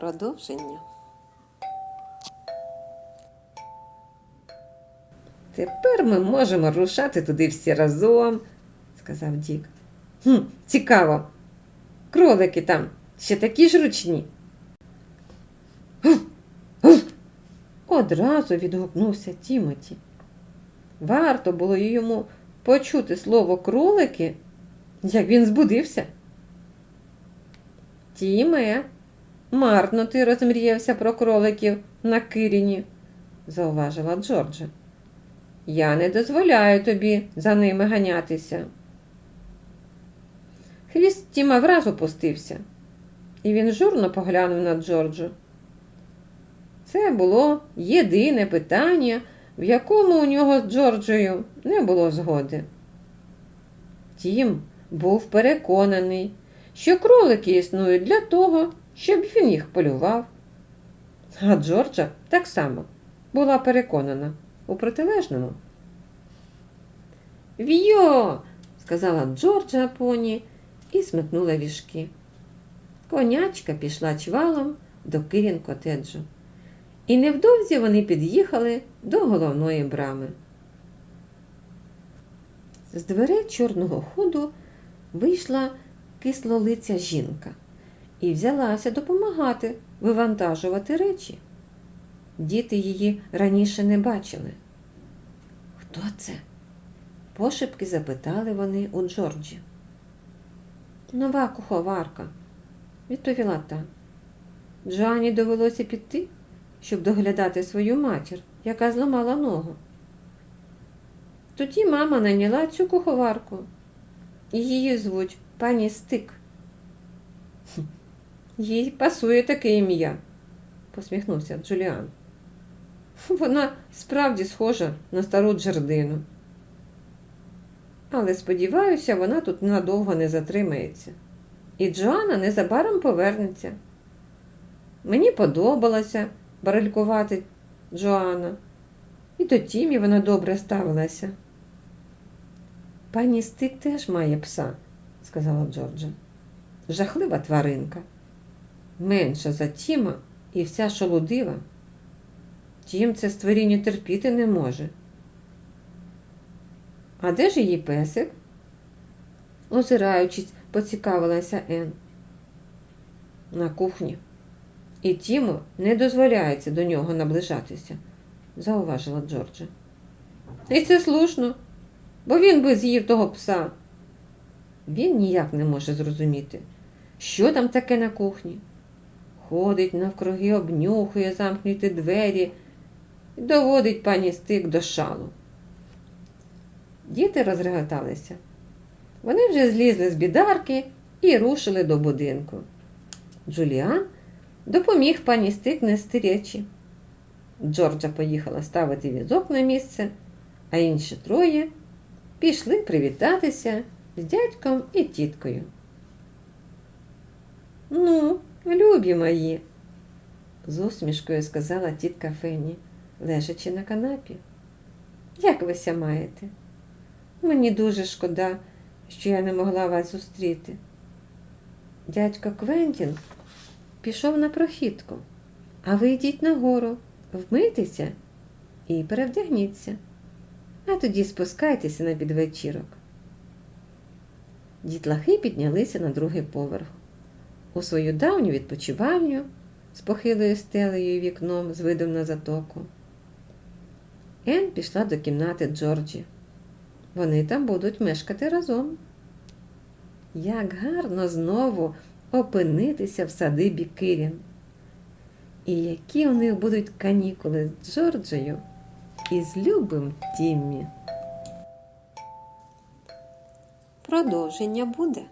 Продовження. Тепер ми можемо рушати туди всі разом, сказав Дік. Хм, цікаво. Кролики там ще такі ж ручні. Одразу відгукнувся Тімоті. Варто було йому почути слово кролики, як він збудився. Тіме, марно ти розмріявся про кроликів на Киріні, зауважила Джорджа. Я не дозволяю тобі за ними ганятися. Хвіст Тіма враз опустився, і він журно поглянув на Джорджу. Це було єдине питання, в якому у нього з Джорджею не було згоди. Тім був переконаний, що кролики існують для того, щоб він їх полював. А Джорджа так само була переконана у протилежному. Вйо! сказала Джорджа поні і смикнула віжки. Конячка пішла чвалом до Кирін котеджу. І невдовзі вони під'їхали до головної брами. З дверей чорного ходу вийшла кислолиця жінка і взялася допомагати вивантажувати речі. Діти її раніше не бачили. Хто це? Пошепки запитали вони у Джорджі. Нова куховарка, відповіла та. Джані довелося піти, щоб доглядати свою матір, яка зламала ногу. Тоді мама наняла цю куховарку. Її звуть пані Стик. «Хм, Їй пасує таке ім'я, посміхнувся Джуліан. Вона справді схожа на стару Джардину. Але сподіваюся, вона тут надовго не затримається. І Джоанна незабаром повернеться. Мені подобалося барелькувати Джоанна, і до Тімі вона добре ставилася. Пані Стик теж має пса, сказала Джорджа. Жахлива тваринка. Менша за Тіма і вся шолудива. Тім це створіння терпіти не може. А де ж її песик? Озираючись, поцікавилася Ен. На кухні. І Тіму не дозволяється до нього наближатися, зауважила Джорджа. І це слушно, бо він би з'їв того пса. Він ніяк не може зрозуміти, що там таке на кухні. Ходить навкруги, обнюхує замкнуті двері і доводить пані стик до шалу. Діти розреготалися. Вони вже злізли з бідарки і рушили до будинку. Джуліан допоміг пані стик нести речі. Джорджа поїхала ставити візок на місце, а інші троє пішли привітатися з дядьком і тіткою. Ну, любі мої, з усмішкою сказала тітка Фенні, лежачи на канапі. Як ви ся маєте? Мені дуже шкода, що я не могла вас зустріти. Дядько Квентін пішов на прохідку, а ви йдіть нагору, вмийтеся і перевдягніться, а тоді спускайтеся на підвечірок. Дітлахи піднялися на другий поверх. У свою давню відпочивальню з похилою стелею і вікном з видом на затоку. Ен пішла до кімнати Джорджі. Вони там будуть мешкати разом. Як гарно знову опинитися в садибі Кирін. І які у них будуть канікули з Джорджею і з любим Тіммі. Продовження буде.